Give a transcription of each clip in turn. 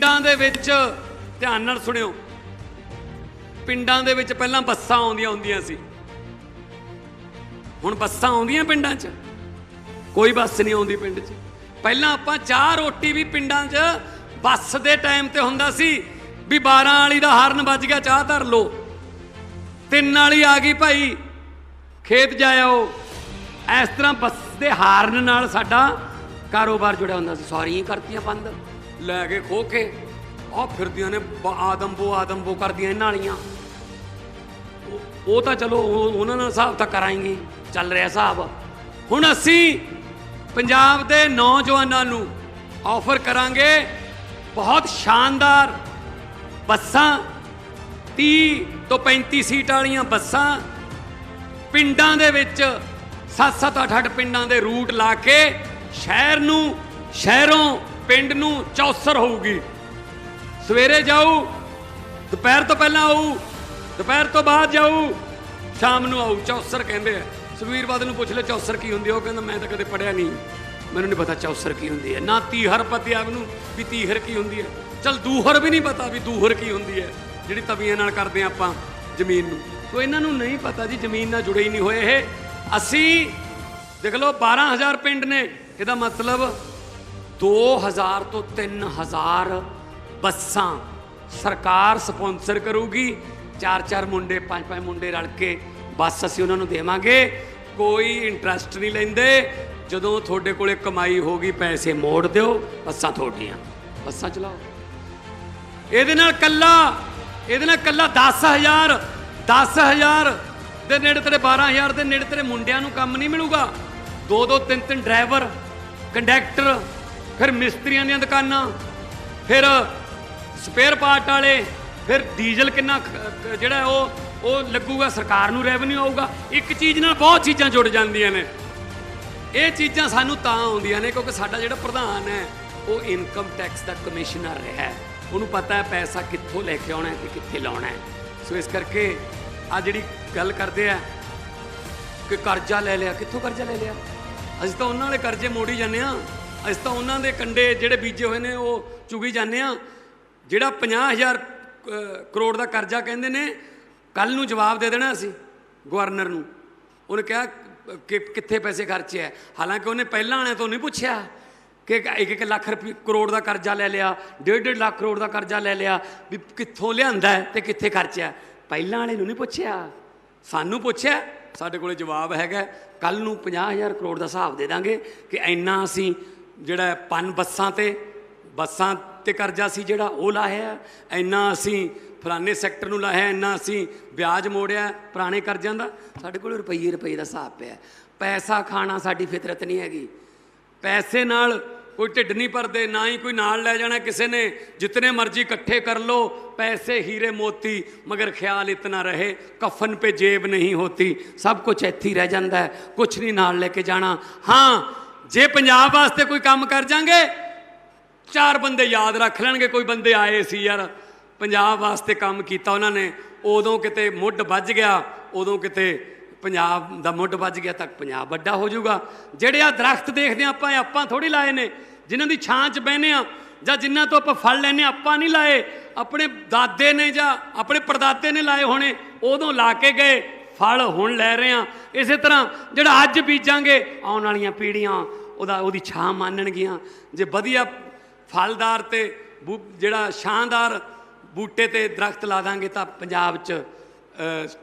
ਪਿੰਡਾਂ ਦੇ ਵਿੱਚ, ਧਿਆਨ ਨਾਲ ਸੁਣਿਓ, ਪਿੰਡਾਂ ਦੇ ਵਿੱਚ ਪਹਿਲਾਂ ਬੱਸਾਂ ਆਉਂਦੀਆਂ ਹੁੰਦੀਆਂ ਸੀ। ਹੁਣ ਬੱਸਾਂ ਆਉਂਦੀਆਂ ਪਿੰਡਾਂ 'ਚ। ਕੋਈ ਬੱਸ ਨਹੀਂ ਆਉਂਦੀ ਪਿੰਡ 'ਚ। ਪਹਿਲਾਂ ਆਪਾਂ ਚਾਹ ਰੋਟੀ ਵੀ ਪਿੰਡਾਂ 'ਚ, ਬੱਸ ਦੇ ਟਾਈਮ ਤੇ ਹੁੰਦਾ ਸੀ ਵੀ 12 ਵਾਲੀ ਦਾ ਹਾਰਨ ਵੱਜ ਗਿਆ, ਚਾਹ ਧਰ ਲੋ ਤਿੰਨ ਵਾਲੀ ਆ ਗਈ ਭਾਈ, ਖੇਤ ਜਾਇਓ। ਇਸ ਤਰ੍ਹਾਂ ਬੱਸ ਦੇ ਹਾਰਨ ਨਾਲ ਸਾਡਾ ਕਾਰੋਬਾਰ ਜੁੜਿਆ ਹੁੰਦਾ ਸੀ। ਸਾਰੀਆਂ ਕਰਤੀਆਂ ਬੰਦ। ਲੈ ਕੇ ਖੋ ਕੇ ਆ ਫਿਰਦੀਆਂ ਨੇ, ਬ- ਆਦਮਬੋ ਆਦਮਬੋ ਕਰਦੀਆਂ ਇਹਨਾਂ ਵਾਲੀਆਂ। ਉਹ- ਉਹ ਤਾਂ ਚਲੋ, ਉਹ- ਉਹਨਾਂ ਨਾਲ ਹਿਸਾਬ ਤਾਂ ਕਰਾਂਗੇ, ਚੱਲ ਰਿਹਾ ਹਿਸਾਬ। ਹੁਣ ਅਸੀਂ ਪੰਜਾਬ ਦੇ ਨੌਜਵਾਨਾਂ ਨੂੰ ਆਫਰ ਕਰਾਂਗੇ ਬਹੁਤ ਸ਼ਾਨਦਾਰ ਬੱਸਾਂ 30 ਤੋਂ 35 ਸੀਟ ਵਾਲੀਆਂ ਬੱਸਾਂ। ਪਿੰਡਾਂ ਦੇ ਵਿੱਚ 7-7 8-8 ਪਿੰਡਾਂ ਦੇ ਰੂਟ ਲਾ ਕੇ ਸ਼ਹਿਰ ਨੂੰ, ਸ਼ਹਿਰੋਂ ਪਿੰਡ ਨੂੰ ਚੌਸਰ ਹੋਊਗੀ। ਸਵੇਰੇ ਜਾਊ, ਦੁਪਹਿਰ ਤੋਂ ਪਹਿਲਾਂ ਆਊ, ਦੁਪਹਿਰ ਤੋਂ ਬਾਅਦ ਜਾਊ, ਸ਼ਾਮ ਨੂੰ ਆਊ। ਚੌਸਰ ਕਹਿੰਦੇ ਆ। ਸੁਖਵੀਰ ਬਾਦਲ ਨੂੰ ਪੁੱਛ ਲੈ ਚੌਸਰ ਕੀ ਹੁੰਦੀ ਆ? ਉਹ ਕਹਿੰਦਾ, ਮੈਂ ਤਾਂ ਕਦੇ ਪੜਿਆ ਨਹੀਂ। ਮੈਨੂੰ ਨਹੀਂ ਪਤਾ ਚੌਸਰ ਕੀ ਹੁੰਦੀ ਹੈ ਨਾ ਤੀਹਰ ਪਤੀ ਆਪ ਨੂੰ ਵੀ ਤੀਹਰ ਕੀ ਹੁੰਦੀ ਹੈ ਚਲ ਦੂਹਰ ਵੀ ਨਹੀਂ ਪਤਾ ਵੀ ਦੂਹਰ ਕੀ ਹੁੰਦੀ ਹੈ ਜਿਹੜੀ ਤਵੀਆਂ ਨਾਲ ਕਰਦੇ ਆ ਆਪਾਂ ਜ਼ਮੀਨ ਨੂੰ। ਤੋ ਇਹਨਾਂ ਨੂੰ ਨਹੀਂ ਪਤਾ ਜੀ, ਜ਼ਮੀਨ ਨਾਲ ਜੁੜੇ ਹੀ ਨਹੀਂ ਹੋਏ ਇਹ। ਅਸੀਂ ਦੇਖ ਲਓ 12000 ਪਿੰਡ ਨੇ। ਇਹਦਾ ਮਤਲਬ 2000 ਤੋਂ 3000 ਬੱਸਾਂ ਸਰਕਾਰ ਸਪਾਂਸਰ ਕਰੂਗੀ। ਚਾਰ ਚਾਰ ਮੁੰਡੇ, ਪੰਜ ਪੰਜ ਮੁੰਡੇ ਰਲ ਕੇ ਬੱਸ ਅਸੀਂ ਉਹਨਾਂ ਨੂੰ ਦੇਵਾਂਗੇ। ਕੋਈ ਇੰਟਰਸਟ ਨਹੀਂ ਲੈਂਦੇ। ਜਦੋਂ ਤੁਹਾਡੇ ਕੋਲੇ ਕਮਾਈ ਹੋਗੀ ਪੈਸੇ ਮੋੜ ਦਿਓ, ਬੱਸਾਂ ਤੁਹਾਡੀਆਂ। ਬੱਸਾਂ ਚਲਾਓ। ਇਹਦੇ ਨਾਲ ਕੱਲਾ, ਇਹਦੇ ਨਾਲ ਕੱਲਾ 10000 10000 ਦੇ ਨੇੜੇ ਤੇਰੇ 12000 ਦੇ ਨੇੜੇ ਤੇਰੇ ਮੁੰਡਿਆਂ ਨੂੰ ਕੰਮ ਨਹੀਂ ਮਿਲੂਗਾ। ਦੋ ਦੋ ਤਿੰਨ ਤਿੰਨ ਡਰਾਈਵਰ ਕੰਡਕਟਰ ਫਿਰ ਮਿਸਤਰੀਆਂ ਦੀਆਂ ਦੁਕਾਨਾਂ, ਫਿਰ ਸਪੇਅਰ ਪਾਰਟ ਵਾਲੇ, ਫਿਰ ਡੀਜ਼ਲ ਕਿੰਨਾ ਜਿਹੜਾ ਉਹ ਉਹ ਲੱਗੂਗਾ, ਸਰਕਾਰ ਨੂੰ ਰੈਵਨਿਊ ਆਊਗਾ। ਇੱਕ ਚੀਜ਼ ਨਾਲ ਬਹੁਤ ਚੀਜ਼ਾਂ ਜੁੜ ਜਾਂਦੀਆਂ ਨੇ। ਇਹ ਚੀਜ਼ਾਂ ਸਾਨੂੰ ਤਾਂ ਆਉਂਦੀਆਂ ਨੇ ਕਿਉਂਕਿ ਸਾਡਾ ਜਿਹੜਾ ਪ੍ਰਧਾਨ ਹੈ, ਉਹ ਇਨਕਮ ਟੈਕਸ ਦਾ ਕਮਿਸ਼ਨਰ ਰਿਹਾ ਹੈ। ਉਹਨੂੰ ਪਤਾ ਹੈ ਪੈਸਾ ਕਿੱਥੋਂ ਲੈ ਕੇ ਆਉਣਾ ਹੈ ਤੇ ਕਿੱਥੇ ਲਾਉਣਾ ਹੈ। ਸੋ ਇਸ ਕਰਕੇ ਆ ਜਿਹੜੀ ਗੱਲ ਕਰਦੇ ਆ ਕਿ ਕਰਜ਼ਾ ਲੈ ਲਿਆ, ਕਿੱਥੋਂ ਕਰਜ਼ਾ ਲੈ ਲਿਆ? ਅਸੀਂ ਤਾਂ ਉਹਨਾਂ ਵਾਲੇ ਕਰਜ਼ੇ ਮੋੜੀ ਜਾਂਦੇ ਆ ਅਸੀਂ ਤਾਂ ਉਹਨਾਂ ਦੇ ਕੰਡੇ ਜਿਹੜੇ ਬੀਜੇ ਹੋਏ ਨੇ ਉਹ ਚੁਗੀ ਜਾਂਦੇ ਆ ਜਿਹੜਾ 50000 ਅਹ, ਕਰੋੜ ਦਾ ਕਰਜ਼ਾ ਕਹਿੰਦੇ ਨੇ ਕੱਲ ਨੂੰ ਜਵਾਬ ਦੇ ਦੇਣਾ ਅਸੀਂ ਗਵਰਨਰ ਨੂੰ। ਉਹਨੇ ਕਿਹਾ ਕਿ ਕਿੱਥੇ ਪੈਸੇ ਖਰਚੇ ਹੈ ਹਾਲਾਂਕਿ ਉਹਨੇ ਪਹਿਲਾਂ ਵਾਲਿਆਂ ਤੋਂ ਨਹੀਂ ਪੁੱਛਿਆ ਕਿ ਇੱਕ ਇੱਕ ਲੱਖ ਰੁਪਏ ਕਰੋੜ ਦਾ ਕਰਜ਼ਾ ਲੈ ਲਿਆ ਡੇਢ ਡੇਢ ਲੱਖ ਕਰੋੜ ਦਾ ਕਰਜ਼ਾ ਲੈ ਲਿਆ ਵੀ ਕਿੱਥੋਂ ਲਿਆਂਦਾ ਹੈ ਤੇ ਕਿੱਥੇ ਖਰਚਿਆ? ਪਹਿਲਾਂ ਵਾਲੇ ਨੂੰ ਨਹੀਂ ਪੁੱਛਿਆ। ਸਾਨੂੰ ਪੁੱਛਿਆ ਸਾਡੇ ਕੋਲੇ ਜਵਾਬ ਹੈਗਾ ਕੱਲ ਨੂੰ 50000 ਕਰੋੜ ਦਾ ਹਿਸਾਬ ਦੇ ਦਾਂਗੇ ਕਿ ਇੰਨਾ ਅਸੀਂ ਜਿਹੜਾ ਪਨ ਬੱਸਾਂ ਤੇ ਬੱਸਾਂ ਤੇ ਕਰਜ਼ਾ ਸੀ ਜਿਹੜਾ, ਉਹ ਲਾਇਆ ਇੰਨਾ ਅਸੀਂ ਫਲਾਣੇ ਸੈਕਟਰ ਨੂੰ ਲਾਇਆ ਇੰਨਾ ਅਸੀਂ ਵਿਆਜ ਮੋੜਿਆ ਪੁਰਾਣੇ ਕਰਜ਼ਿਆਂ ਦਾ। ਸਾਡੇ ਕੋਲ ਰੁਪਈਏ ਰੁਪਈਏ ਦਾ ਹਿਸਾਬ ਪਿਆ ਪੈਸਾ ਖਾਣਾ ਸਾਡੀ ਫਿਤਰਤ ਨਹੀਂ ਹੈਗੀ। ਪੈਸੇ ਨਾਲ ਕੋਈ ਢਿੱਡ ਨਹੀਂ ਭਰਦੇ, ਨਾ ਹੀ ਕੋਈ ਨਾਲ ਲੈ ਜਾਣਾ ਕਿਸੇ ਨੇ। ਜਿਤਨੇ ਮਰਜ਼ੀ ਇਕੱਠੇ ਕਰ ਲੋ ਪੈਸੇ ਹੀਰੇ ਮੋਤੀ, ਮਗਰ ਖਿਆਲ ਇਤਨਾ ਰਹੇ, ਕਫਨ ਪੇ ਜੇਬ ਨਹੀਂ ਹੋਤੀ। ਸਭ ਕੁਝ ਇੱਥੇ ਰਹਿ ਜਾਂਦਾ ਹੈ ਕੁਝ ਨਹੀਂ ਨਾਲ ਲੈ ਕੇ ਜਾਣਾ। ਹਾਂ ਜੇ ਪੰਜਾਬ ਵਾਸਤੇ ਕੋਈ ਕੰਮ ਕਰ ਜਾਾਂਗੇ, ਚਾਰ ਬੰਦੇ ਯਾਦ ਰੱਖ ਲੈਣਗੇ, ਕੋਈ ਬੰਦੇ ਆਏ ਸੀ ਯਾਰ। ਪੰਜਾਬ ਵਾਸਤੇ ਕੰਮ ਕੀਤਾ ਉਹਨਾਂ ਨੇ, ਉਦੋਂ ਕਿਤੇ ਮੁੱਢ ਵੱਜ ਗਿਆ, ਉਦੋਂ ਕਿਤੇ ਪੰਜਾਬ ਦਾ ਮੁੱਢ ਵੱਜ ਗਿਆ ਤੱਕ ਪੰਜਾਬ ਵੱਡਾ ਹੋ ਜਾਊਗਾ। ਜਿਹੜੇ ਆ ਦਰਖਤ ਦੇਖਦੇ ਆ ਆਪਾਂ ਆਪਾਂ ਥੋੜੀ ਲਾਏ ਨੇ। ਜਿਨ੍ਹਾਂ ਦੀ ਛਾਂ 'ਚ ਬਹਿਨੇ ਆ ਜਾਂ ਜਿਨ੍ਹਾਂ ਤੋਂ ਆਪਾਂ ਫਲ ਲੈਨੇ ਆਪਾਂ ਨਹੀਂ ਲਾਏ। ਆਪਣੇ ਦਾਦੇ ਨੇ ਜਾਂ ਆਪਣੇ ਪਰਦਾਦੇ ਨੇ ਲਾਏ ਹੋਣੇ, ਉਦੋਂ ਲਾ ਕੇ ਗਏ, ਫਲ ਹੁਣ ਲੈ ਰਹੇ ਆ ਇਸੇ ਤਰ੍ਹਾਂ ਜਿਹੜਾ ਅੱਜ ਬੀਜਾਂਗੇ, ਆਉਣ ਵਾਲੀਆਂ ਪੀੜ੍ਹੀਆਂ ਉਹਦਾ ਉਹਦੀ ਛਾਂ ਮੰਨਣਗੀਆਂ। ਜੇ ਵਧੀਆ ਫਲਦਾਰ ਤੇ ਬੂ- ਜਿਹੜਾ ਛਾਂਦਾਰ ਬੂਟੇ ਤੇ ਦਰਖਤ ਲਾ ਦਾਂਗੇ ਤਾਂ ਪੰਜਾਬ 'ਚ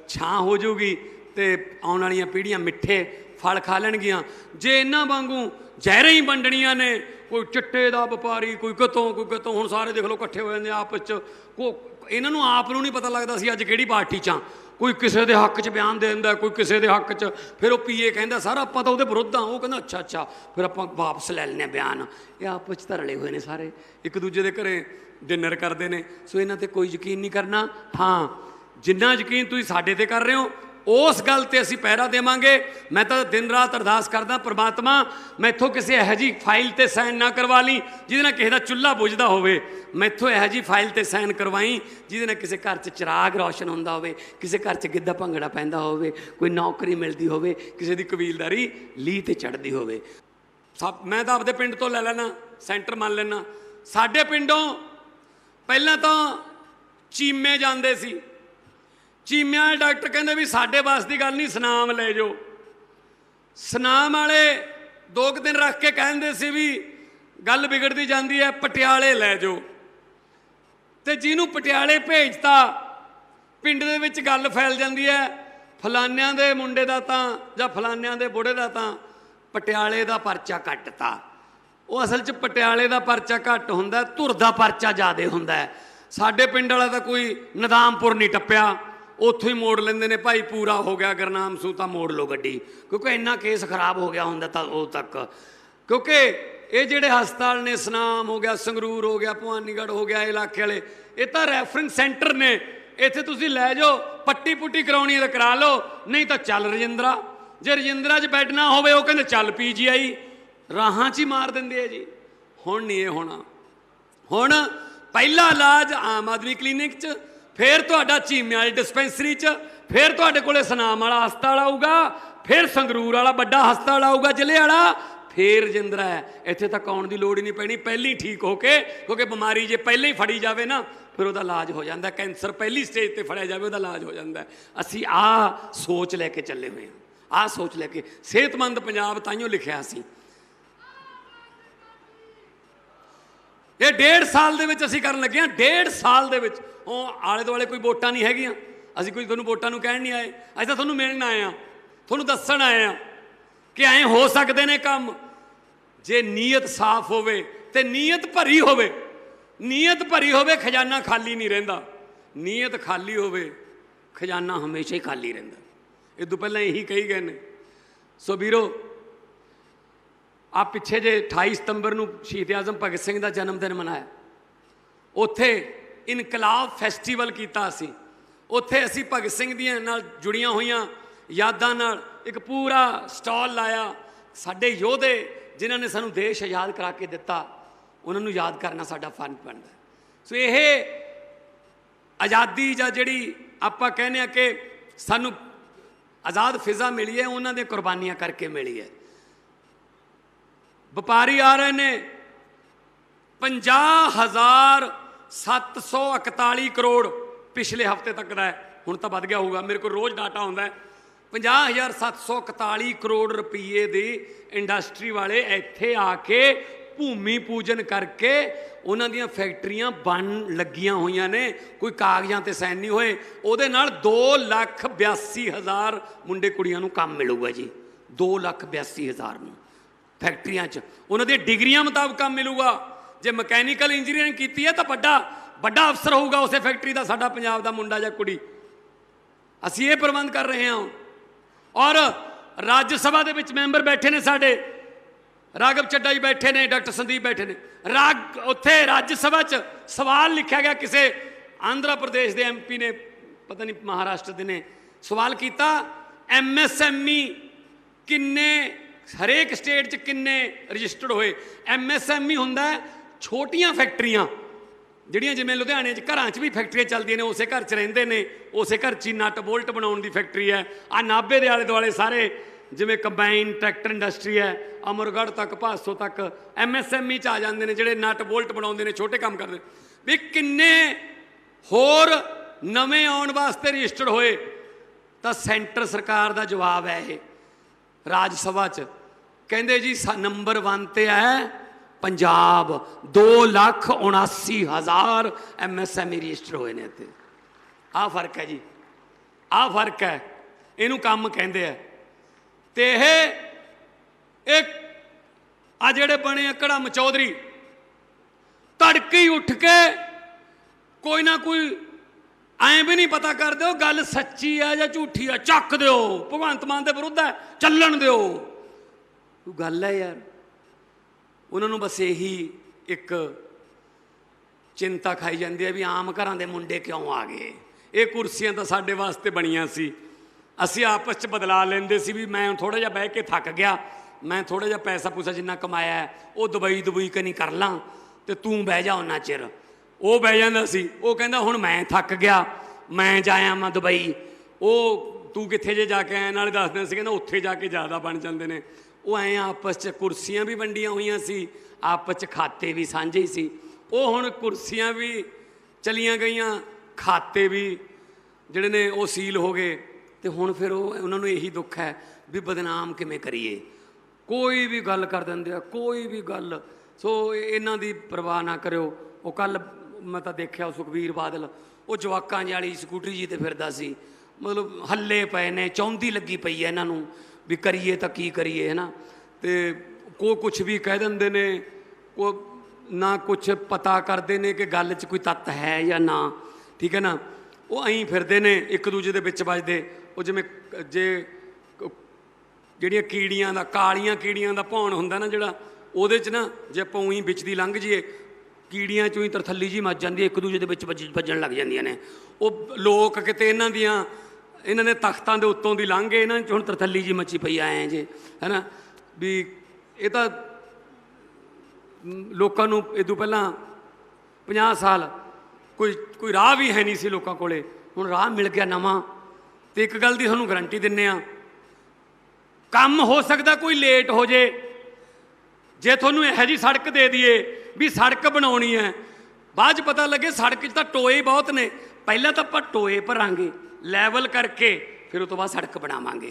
ਛਾਂ ਹੋ ਜਾਊਗੀ ਤੇ ਆਉਣ ਵਾਲੀਆਂ ਪੀੜ੍ਹੀਆਂ ਮਿੱਠੇ ਫਲ ਖਾ ਲੈਣਗੀਆਂ। ਜੇ ਇਹਨਾਂ ਵਾਂਗੂ ਜ਼ਹਿਰਾਂ ਹੀ ਵੰਡਣੀਆਂ ਨੇ ਕੋਈ ਚਿੱਟੇ ਦਾ ਵਪਾਰੀ, ਕੋਈ ਕਿਤੋਂ ਕੋਈ ਕਿਤੋਂ ਹੁਣ ਸਾਰੇ ਦੇਖ ਲਓ ਇਕੱਠੇ ਹੋ ਜਾਂਦੇ ਆਪਸ 'ਚ। ਕੋ ਇਹਨਾਂ ਨੂੰ ਆਪ ਨੂੰ ਨਹੀਂ ਪਤਾ ਲੱਗਦਾ ਸੀ ਅੱਜ ਕਿਹੜੀ ਪਾਰਟੀ 'ਚ ਆ। ਕੋਈ ਕਿਸੇ ਦੇ ਹੱਕ 'ਚ ਬਿਆਨ ਦੇ ਦਿੰਦਾ, ਕੋਈ ਕਿਸੇ ਦੇ ਹੱਕ 'ਚ। ਫਿਰ ਉਹ ਪੀਏ ਕਹਿੰਦਾ, ਸਰ, ਆਪਾਂ ਤਾਂ ਉਹਦੇ ਵਿਰੁੱਧ ਆ। ਉਹ ਕਹਿੰਦਾ, ਅੱਛਾ ਅੱਛਾ, ਫਿਰ ਆਪਾਂ ਵਾਪਸ ਲੈ ਲੈਨੇ ਬਿਆਨ। ਇਹ ਆਪਸ 'ਚ ਧਰਲੇ ਹੋਏ ਨੇ ਸਾਰੇ। ਇੱਕ ਦੂਜੇ ਦੇ ਘਰੇ ਡਿਨਰ ਕਰਦੇ ਨੇ। ਸੋ ਇਹਨਾਂ ਤੇ ਕੋਈ ਯਕੀਨ ਨਹੀਂ ਕਰਨਾ। ਹਾਂ, ਜਿੰਨਾ ਯਕੀਨ ਤੁਸੀਂ ਸਾਡੇ ਤੇ ਕਰ ਰਹੇ ਹੋ ਉਸ ਗੱਲ ਤੇ ਅਸੀਂ ਪਹਿਰਾ ਦੇਵਾਂਗੇ। ਮੈਂ ਤਾਂ ਦਿਨ ਰਾਤ ਅਰਦਾਸ ਕਰਦਾ, ਪ੍ਰਮਾਤਮਾ ਮੈਥੋਂ ਕਿਸੇ ਇਹੋ ਜੀ ਫਾਈਲ ਤੇ ਸਾਈਨ ਨਾ ਕਰਵਾ ਲਈ ਜਿਹਦੇ ਨਾਲ ਕਿਸੇ ਦਾ ਚੁੱਲ੍ਹਾ ਬੁਝਦਾ ਹੋਵੇ। ਮੈਥੋਂ ਇਹੋ ਜੀ ਫਾਈਲ ਤੇ ਸਾਈਨ ਕਰਵਾਈ, ਜਿਹਦੇ ਨਾਲ ਕਿਸੇ ਘਰ 'ਚ ਚਿਰਾਗ ਰੌਸ਼ਨ ਹੁੰਦਾ ਹੋਵੇ, ਕਿਸੇ ਘਰ 'ਚ ਗਿੱਧਾ ਭੰਗੜਾ ਪੈਂਦਾ ਹੋਵੇ, ਕੋਈ ਨੌਕਰੀ ਮਿਲਦੀ ਹੋਵੇ, ਕਿਸੇ ਦੀ ਕਬੀਲਦਾਰੀ ਲੀ ਤੇ ਚੜਦੀ ਹੋਵੇ। ਸਭ, ਮੈਂ ਤਾਂ ਆਪਦੇ ਪਿੰਡ ਤੋਂ ਲੈ ਲੈਣਾ ਸੈਂਟਰ ਮੰਨ ਲੈਣਾ ਸਾਡੇ ਪਿੰਡੋਂ ਪਹਿਲਾਂ ਤਾਂ ਚੀਮੇ ਜਾਂਦੇ ਸੀ। ਚੀਮਿਆਂ ਵਾਲੇ ਡਾਕਟਰ ਕਹਿੰਦੇ ਵੀ ਸਾਡੇ ਵਾਸ ਦੀ ਗੱਲ ਨਹੀਂ, ਸਨਾਮ ਲੈ ਜਾਓ। ਸਨਾਮ ਵਾਲੇ ਦੋ ਕੁ ਦਿਨ ਰੱਖ ਕੇ ਕਹਿੰਦੇ ਸੀ ਵੀ ਗੱਲ ਵਿਗੜਦੀ ਜਾਂਦੀ ਹੈ, ਪਟਿਆਲੇ ਲੈ ਜਾਓ। ਤੇ ਜਿਹਨੂੰ ਪਟਿਆਲੇ ਭੇਜਤਾ, ਪਿੰਡ ਦੇ ਵਿੱਚ ਗੱਲ ਫੈਲ ਜਾਂਦੀ ਹੈ, ਫਲਾਨਿਆਂ ਦੇ ਮੁੰਡੇ ਦਾ ਤਾਂ ਜਾਂ ਫਲਾਨਿਆਂ ਦੇ ਬੁੜੇ ਦਾ ਤਾਂ ਪਟਿਆਲੇ ਦਾ ਪਰਚਾ ਕੱਟਤਾ। ਉਹ ਅਸਲ 'ਚ ਪਟਿਆਲੇ ਦਾ ਪਰਚਾ ਘੱਟ ਹੁੰਦਾ, ਧੁਰ ਦਾ ਪਰਚਾ ਜ਼ਿਆਦਾ ਹੁੰਦਾ ਸਾਡੇ ਪਿੰਡ ਵਾਲਾ ਤਾਂ ਕੋਈ ਨਦਾਮਪੁਰ ਨਹੀਂ ਟੱਪਿਆ। ਉੱਥੋਂ ਹੀ ਮੋੜ ਲੈਂਦੇ ਨੇ, ਭਾਈ ਪੂਰਾ ਹੋ ਗਿਆ ਗਰਨਾਮ ਸੂ ਤਾਂ ਮੋੜ ਲਓ ਗੱਡੀ। ਕਿਉਂਕਿ ਇੰਨਾ ਕੇਸ ਖਰਾਬ ਹੋ ਗਿਆ ਹੁੰਦਾ ਤਾਂ ਉਹ ਤੱਕ। ਕਿਉਂਕਿ ਇਹ ਜਿਹੜੇ ਹਸਪਤਾਲ ਨੇ, ਸਨਾਮ ਹੋ ਗਿਆ, ਸੰਗਰੂਰ ਹੋ ਗਿਆ, ਭਵਾਨੀਗੜ੍ਹ ਹੋ ਗਿਆ ਇਲਾਕੇ ਵਾਲੇ, ਇਹ ਤਾਂ ਰੈਫਰੈਂਸ ਸੈਂਟਰ ਨੇ। ਇੱਥੇ ਤੁਸੀਂ ਲੈ ਜਾਓ, ਪੱਟੀ ਪੁੱਟੀ ਕਰਾਉਣੀ ਹੈ ਤਾਂ ਕਰਾ ਲਓ, ਨਹੀਂ ਤਾਂ ਚੱਲ ਰਜਿੰਦਰਾ। ਜੇ ਰਜਿੰਦਰਾ 'ਚ ਬੈੱਡ ਨਾ ਹੋਵੇ, ਉਹ ਕਹਿੰਦੇ ਚੱਲ ਪੀਜੀਆਈ ਰਾਹਾਂ 'ਚ ਹੀ ਮਾਰ ਦਿੰਦੇ ਆ ਜੀ। ਹੁਣ ਨਹੀਂ ਇਹ ਹੋਣਾ। ਹੁਣ ਪਹਿਲਾ ਇਲਾਜ ਆਮ ਆਦਮੀ ਕਲੀਨਿਕ 'ਚ ਫਿਰ ਤੁਹਾਡਾ ਚੀਮਿਆਂ ਵਾਲੀ ਡਿਸਪੈਂਸਰੀ 'ਚ, ਫਿਰ ਤੁਹਾਡੇ ਕੋਲੇ ਸਨਾਮ ਵਾਲਾ ਹਸਪਤਾਲ ਆਊਗਾ, ਫਿਰ ਸੰਗਰੂਰ ਵਾਲਾ ਵੱਡਾ ਹਸਪਤਾਲ ਆਊਗਾ, ਜ਼ਿਲ੍ਹੇ ਵਾਲਾ, ਫੇਰ ਰਜਿੰਦਰਾ ਹੈ। ਇੱਥੇ ਤੱਕ ਆਉਣ ਦੀ ਲੋੜ ਹੀ ਨਹੀਂ ਪੈਣੀ, ਪਹਿਲੀ ਠੀਕ ਹੋ ਕੇ, ਕਿਉਂਕਿ ਬਿਮਾਰੀ ਜੇ ਪਹਿਲਾਂ ਹੀ ਫੜੀ ਜਾਵੇ ਨਾ, ਫਿਰ ਉਹਦਾ ਇਲਾਜ ਹੋ ਜਾਂਦਾ ਕੈਂਸਰ ਪਹਿਲੀ ਸਟੇਜ ਤੇ ਫੜਿਆ ਜਾਵੇ, ਉਹਦਾ ਇਲਾਜ ਹੋ ਜਾਂਦਾ ਅਸੀਂ ਆਹ ਸੋਚ ਲੈ ਕੇ ਚੱਲੇ ਹੋਏ ਹਾਂ। ਆਹ ਸੋਚ ਲੈ ਕੇ, ਸਿਹਤਮੰਦ ਪੰਜਾਬ ਤਾਈਓ ਲਿਖਿਆ ਸੀ। ਇਹ ਡੇਢ ਸਾਲ ਦੇ ਵਿੱਚ ਅਸੀਂ ਕਰਨ ਲੱਗੇ ਹਾਂ, ਡੇਢ ਸਾਲ ਦੇ ਵਿੱਚ। ਉਹ ਆਲੇ ਦੁਆਲੇ ਕੋਈ ਵੋਟਾਂ ਨਹੀਂ ਹੈਗੀਆਂ। ਅਸੀਂ ਕੋਈ ਤੁਹਾਨੂੰ ਵੋਟਾਂ ਨੂੰ ਕਹਿਣ ਨਹੀਂ ਆਏ। ਅਸੀਂ ਤਾਂ ਤੁਹਾਨੂੰ ਮਿਲਣ ਆਏ ਆ ਤੁਹਾਨੂੰ ਦੱਸਣ ਆਏ ਆ ਕਿ ਐਂ ਹੋ ਸਕਦੇ ਨੇ ਕੰਮ। ਜੇ ਨੀਅਤ ਸਾਫ਼ ਹੋਵੇ ਤੇ ਨੀਅਤ ਭਰੀ ਹੋਵੇ। ਨੀਅਤ ਭਰੀ ਹੋਵੇ, ਖਜ਼ਾਨਾ ਖਾਲੀ ਨਹੀਂ ਰਹਿੰਦਾ। ਨੀਅਤ ਖਾਲੀ ਹੋਵੇ, ਖਜ਼ਾਨਾ ਹਮੇਸ਼ਾ ਹੀ ਖਾਲੀ ਰਹਿੰਦਾ। ਇਹ ਤੋਂ ਪਹਿਲਾਂ ਇਹੀ ਕਹੀ ਗਏ ਨੇ। ਸੋ ਵੀਰੋ ਆ ਪਿੱਛੇ ਜੇ 28 ਸਤੰਬਰ ਨੂੰ ਸ਼ਹੀਦ ਆਜ਼ਮ ਭਗਤ ਸਿੰਘ ਦਾ ਜਨਮ ਦਿਨ ਮਨਾਇਆ, ਉੱਥੇ ਇਨਕਲਾਬ ਫੈਸਟੀਵਲ ਕੀਤਾ ਅਸੀਂ। ਉੱਥੇ ਅਸੀਂ ਭਗਤ ਸਿੰਘ ਦੀਆਂ ਨਾਲ ਜੁੜੀਆਂ ਹੋਈਆਂ, ਯਾਦਾਂ ਨਾਲ ਇੱਕ ਪੂਰਾ ਸਟਾਲ ਲਾਇਆ। ਸਾਡੇ ਯੋਧੇ ਜਿਨ੍ਹਾਂ ਨੇ ਸਾਨੂੰ ਦੇਸ਼ ਆਜ਼ਾਦ ਕਰਾ ਕੇ ਦਿੱਤਾ, ਉਹਨਾਂ ਨੂੰ ਯਾਦ ਕਰਨਾ ਸਾਡਾ ਫਰਜ਼ ਬਣਦਾ। ਸੋ ਇਹ ਆਜ਼ਾਦੀ ਜਾਂ ਜਿਹੜੀ ਆਪਾਂ ਕਹਿੰਦੇ ਆ ਕਿ ਸਾਨੂੰ ਆਜ਼ਾਦ ਫਿਜ਼ਾ ਮਿਲੀ ਹੈ, ਉਹਨਾਂ ਦੀਆਂ ਕੁਰਬਾਨੀਆਂ ਕਰਕੇ ਮਿਲੀ ਹੈ। ਵਪਾਰੀ ਆ ਰਹੇ ਨੇ 50741 ਕਰੋੜ ਪਿਛਲੇ ਹਫ਼ਤੇ ਤੱਕ ਦਾ ਹੈ। ਹੁਣ ਤਾਂ ਵੱਧ ਗਿਆ ਹੋਊਗਾ। ਮੇਰੇ ਕੋਲ ਰੋਜ਼ ਡਾਟਾ ਆਉਂਦਾ ਹੈ। 50741 ਕਰੋੜ ਰੁਪਏ ਦੀ ਇੰਡਸਟਰੀ ਵਾਲੇ ਇੱਥੇ ਆ ਕੇ ਭੂਮੀ ਪੂਜਨ ਕਰਕੇ ਉਹਨਾਂ ਦੀਆਂ ਫੈਕਟਰੀਆਂ ਬਣ ਲੱਗੀਆਂ ਹੋਈਆਂ ਨੇ। ਕੋਈ ਕਾਗਜ਼ਾਂ ਤੇ ਸਾਈਨ ਨਹੀਂ ਹੋਏ। ਉਹਦੇ ਨਾਲ 2 ਲੱਖ 82 ਹਜ਼ਾਰ ਮੁੰਡੇ ਕੁੜੀਆਂ ਨੂੰ ਕੰਮ ਮਿਲੂਗਾ ਜੀ। 2 ਲੱਖ 82 ਹਜ਼ਾਰ ਨੂੰ ਫੈਕਟਰੀਆਂ 'ਚ। ਉਹਨਾਂ ਦੀਆਂ ਡਿਗਰੀਆਂ ਮੁਤਾਬਕ ਕੰਮ ਮਿਲੂਗਾ। ਜੇ ਮਕੈਨੀਕਲ ਇੰਜੀਨੀਅਰਿੰਗ ਕੀਤੀ ਹੈ ਤਾਂ ਵੱਡਾ ਵੱਡਾ ਅਫਸਰ ਹੋਊਗਾ ਉਸੇ ਫੈਕਟਰੀ ਦਾ, ਸਾਡਾ ਪੰਜਾਬ ਦਾ ਮੁੰਡਾ ਜਾਂ ਕੁੜੀ। ਅਸੀਂ ਇਹ ਪ੍ਰਬੰਧ ਕਰ ਰਹੇ ਹਾਂ। ਔਰ ਰਾਜ ਸਭਾ ਦੇ ਵਿੱਚ ਮੈਂਬਰ ਬੈਠੇ ਨੇ ਸਾਡੇ। ਰਾਗਵ ਚੱਡਾ ਜੀ ਬੈਠੇ ਨੇ, ਡਾਕਟਰ ਸੰਦੀਪ ਬੈਠੇ ਨੇ। ਰਾਗ, ਉੱਥੇ ਰਾਜ ਸਭਾ 'ਚ ਸਵਾਲ ਲਿਖਿਆ ਗਿਆ, ਕਿਸੇ ਆਂਧਰਾ ਪ੍ਰਦੇਸ਼ ਦੇ ਐਮਪੀ ਨੇ, ਪਤਾ ਨਹੀਂ ਮਹਾਰਾਸ਼ਟਰ ਦੇ ਨੇ, ਸਵਾਲ ਕੀਤਾ ਐਮਐਸਐਮਈ ਕਿੰਨੇ, ਹਰੇਕ ਸਟੇਟ 'ਚ ਕਿੰਨੇ ਰਜਿਸਟਰਡ ਹੋਏ? ਐਮਐਸਐਮਈ ਹੁੰਦਾ ਛੋਟੀਆਂ ਫੈਕਟਰੀਆਂ, ਜਿਹੜੀਆਂ ਜਿਵੇਂ ਲੁਧਿਆਣੇ 'ਚ ਘਰਾਂ 'ਚ ਵੀ ਫੈਕਟਰੀਆਂ ਚੱਲਦੀਆਂ ਨੇ, ਉਸੇ ਘਰ 'ਚ ਰਹਿੰਦੇ ਨੇ, ਉਸੇ ਘਰ 'ਚ ਹੀ ਨਟ ਬੋਲਟ ਬਣਾਉਣ ਦੀ ਫੈਕਟਰੀ ਹੈ। ਆ ਨਾਭੇ ਦੇ ਆਲੇ ਦੁਆਲੇ ਸਾਰੇ ਜਿਵੇਂ ਕੰਬਾਈਨ, ਟਰੈਕਟਰ ਇੰਡਸਟਰੀ ਹੈ, ਅਮਰਗੜ੍ਹ ਤੱਕ, ਭਾਸੋ ਤੱਕ ਐਮਐਸਐਮਈ 'ਚ ਆ ਜਾਂਦੇ ਨੇ, ਜਿਹੜੇ ਨਟ ਬੋਲਟ ਬਣਾਉਂਦੇ ਨੇ, ਛੋਟੇ ਕੰਮ ਕਰਦੇ ਵੀ ਕਿੰਨੇ ਹੋਰ ਨਵੇਂ ਆਉਣ ਵਾਸਤੇ ਰਜਿਸਟਰਡ ਹੋਏ, ਤਾਂ ਸੈਂਟਰ ਸਰਕਾਰ ਦਾ ਜਵਾਬ ਹੈ ਇਹ, ਰਾਜ ਸਭਾ 'ਚ। ਕਹਿੰਦੇ ਜੀ, ਸਾ- ਨੰਬਰ 1 ਤੇ ਹੈ ਪੰਜਾਬ 279000 ਐਮਐਸਐਮਈ ਰਜਿਸਟਰ ਹੋਏ ਨੇ ਇੱਥੇ। ਆਹ ਫ਼ਰਕ ਹੈ ਜੀ। ਆਹ ਫ਼ਰਕ ਹੈ। ਇਹਨੂੰ ਕੰਮ ਕਹਿੰਦੇ ਆ। ਤੇ ਇਹ ਇੱਕ ਆ ਜਿਹੜੇ ਬਣੇ ਆ ਕੜਮ ਚੌਧਰੀ ਤੜਕੇ ਉੱਠ ਕੇ ਕੋਈ ਨਾ ਕੋਈ ਐਂ ਵੀ ਨਹੀਂ ਪਤਾ ਕਰਦੇ, ਉਹ ਗੱਲ ਸੱਚੀ ਆ ਜਾਂ ਝੂਠੀ ਆ, ਚੱਕ ਦਿਓ। ਭਗਵੰਤ ਮਾਨ ਦੇ ਵਿਰੁੱਧ ਹੈ, ਚੱਲਣ ਦਿਓ। ਕੋਈ ਗੱਲ ਹੈ ਯਾਰ। ਉਹਨਾਂ ਨੂੰ ਬਸ ਇਹੀ ਇੱਕ ਚਿੰਤਾ ਖਾਈ ਜਾਂਦੀ ਹੈ ਵੀ ਆਮ ਘਰਾਂ ਦੇ ਮੁੰਡੇ ਕਿਉਂ ਆ ਗਏ? ਇਹ ਕੁਰਸੀਆਂ ਤਾਂ ਸਾਡੇ ਵਾਸਤੇ ਬਣੀਆਂ ਸੀ। ਅਸੀਂ ਆਪਸ 'ਚ ਬਦਲਾ ਲੈਂਦੇ ਸੀ ਵੀ ਮੈਂ ਥੋੜਾ ਜਿਹਾ ਬਹਿ ਕੇ ਥੱਕ ਗਿਆ, ਮੈਂ ਥੋੜਾ ਜਿਹਾ ਪੈਸਾ ਪੂਸਾ ਜਿੰਨਾ ਕਮਾਇਆ ਉਹ ਦੁਬਈ ਦੁਬਈ ਕਨੀ ਕਰ ਲਾਂ ਤੇ ਤੂੰ ਬਹਿ ਜਾ ਉਹਨਾਂ ਚਿਰ। ਉਹ ਬਹਿ ਜਾਂਦਾ ਸੀ, ਉਹ ਕਹਿੰਦਾ ਹੁਣ ਮੈਂ ਥੱਕ ਗਿਆ, ਮੈਂ ਜਾਇਆ ਮੈਂ ਦੁਬਈ। ਉਹ ਤੂੰ ਕਿੱਥੇ ਜੇ ਜਾ ਕੇ ਆਇਆ? ਨਾਲੇ ਦੱਸਦੇ ਸੀ, ਕਹਿੰਦਾ ਉੱਥੇ ਜਾ ਕੇ ਜ਼ਿਆਦਾ ਬਣ ਜਾਂਦੇ ਨੇ। ਉਹ ਐਂ ਆਪਸ 'ਚ ਕੁਰਸੀਆਂ ਵੀ ਵੰਡੀਆਂ ਹੋਈਆਂ ਸੀ, ਆਪਸ 'ਚ ਖਾਤੇ ਵੀ ਸਾਂਝੇ ਸੀ। ਉਹ ਹੁਣ ਕੁਰਸੀਆਂ ਵੀ ਚਲੀਆਂ ਗਈਆਂ, ਖਾਤੇ ਵੀ ਜਿਹੜੇ ਨੇ ਉਹ ਸੀਲ ਹੋ ਗਏ ਤੇ ਹੁਣ ਫਿਰ ਉਹ ਉਹਨਾਂ ਨੂੰ ਇਹੀ ਦੁੱਖ ਹੈ ਵੀ ਬਦਨਾਮ ਕਿਵੇਂ ਕਰੀਏ। ਕੋਈ ਵੀ ਗੱਲ ਕਰ ਦਿੰਦੇ ਆ, ਕੋਈ ਵੀ ਗੱਲ। ਸੋ ਇਹਨਾਂ ਦੀ ਪਰਵਾਹ ਨਾ ਕਰਿਓ। ਉਹ ਕੱਲ ਮੈਂ ਤਾਂ ਦੇਖਿਆ ਸੁਖਬੀਰ ਬਾਦਲ, ਉਹ ਜਵਾਕਾਂ ਜਿਹੀ ਵਾਲੀ ਸਕੂਟਰੀ ਜੀ ਤੇ ਫਿਰਦਾ ਸੀ। ਮਤਲਬ ਹੱਲੇ ਪਏ ਨੇ, ਚੌਂਦੀ ਲੱਗੀ ਪਈ ਹੈ ਇਹਨਾਂ ਨੂੰ। ਵੀ ਕਰੀਏ ਤਾਂ ਕੀ ਕਰੀਏ, ਹੈ ਨਾ? ਤੇ ਕੋ ਕੁਝ ਵੀ ਕਹਿ ਦਿੰਦੇ ਨੇ, ਕੋ ਨਾ ਕੁਝ ਪਤਾ ਕਰਦੇ ਨੇ ਕਿ ਗੱਲ 'ਚ ਕੋਈ ਤੱਤ ਹੈ ਜਾਂ ਨਾ, ਠੀਕ ਹੈ ਨਾ? ਉਹ ਐਂ ਫਿਰਦੇ ਨੇ, ਇੱਕ ਦੂਜੇ ਦੇ ਵਿੱਚ ਵੱਜਦੇ। ਉਹ ਜਿਵੇਂ ਜੇ ਜਿਹੜੀਆਂ ਕੀੜੀਆਂ ਦਾ, ਕਾਲੀਆਂ ਕੀੜੀਆਂ ਦਾ ਭੌਣ ਹੁੰਦਾ ਨਾ ਜਿਹੜਾ, ਉਹਦੇ 'ਚ ਨਾ ਜੇ ਆਪਾਂ ਉਹੀ ਵਿੱਚ ਦੀ ਲੰਘ ਜਾਈਏ, ਕੀੜੀਆਂ ਚੋਂ ਹੀ ਤਰਥੱਲੀ ਜੀ ਮੱਚ ਜਾਂਦੀ ਹੈ, ਇੱਕ ਦੂਜੇ ਦੇ ਵਿੱਚ ਵੱਜ- ਵੱਜਣ ਲੱਗ ਜਾਂਦੀਆਂ ਨੇ। ਉਹ ਲੋਕ ਕਿਤੇ ਇਹਨਾਂ ਦੀਆਂ ਇਹਨਾਂ ਨੇ ਤਖਤਾਂ ਦੇ ਉੱਤੋਂ ਦੀ ਲੰਘ ਗਏ, ਇਹਨਾਂ 'ਚ ਹੁਣ ਤਰਥੱਲੀ ਜੀ ਮੱਚੀ ਪਈ ਆਏ ਜੇ, ਹੈਨਾ? ਵੀ ਇਹ ਤਾਂ ਲੋਕਾਂ ਨੂੰ ਇਦੋਂ ਪਹਿਲਾਂ 50 ਸਾਲ ਕੋਈ ਕੋਈ ਰਾਹ ਵੀ ਹੈ ਨਹੀਂ ਸੀ ਲੋਕਾਂ ਕੋਲੇ। ਹੁਣ ਰਾਹ ਮਿਲ ਗਿਆ ਨਵਾਂ, ਤੇ ਇੱਕ ਗੱਲ ਦੀ ਤੁਹਾਨੂੰ ਗਾਰੰਟੀ ਦਿੰਨੇ ਆ, ਕੰਮ ਹੋ ਸਕਦਾ ਕੋਈ ਲੇਟ ਹੋ ਜੇ। ਜੇ ਤੁਹਾਨੂੰ ਇਹੋ ਜੀ ਸੜਕ ਦੇ ਦਈਏ ਵੀ ਸੜਕ ਬਣਾਉਣੀ ਹੈ, ਬਾਅਦ ਚ ਪਤਾ ਲੱਗੇ ਸੜਕ 'ਚ ਤਾਂ ਟੋਏ ਬਹੁਤ ਨੇ, ਪਹਿਲਾਂ ਤਾਂ ਆਪਾਂ ਟੋਏ ਭਰਾਂਗੇ। ਲੈਵਲ ਕਰਕੇ ਫਿਰ ਉਸ ਤੋਂ ਬਾਅਦ ਸੜਕ ਬਣਾਵਾਂਗੇ।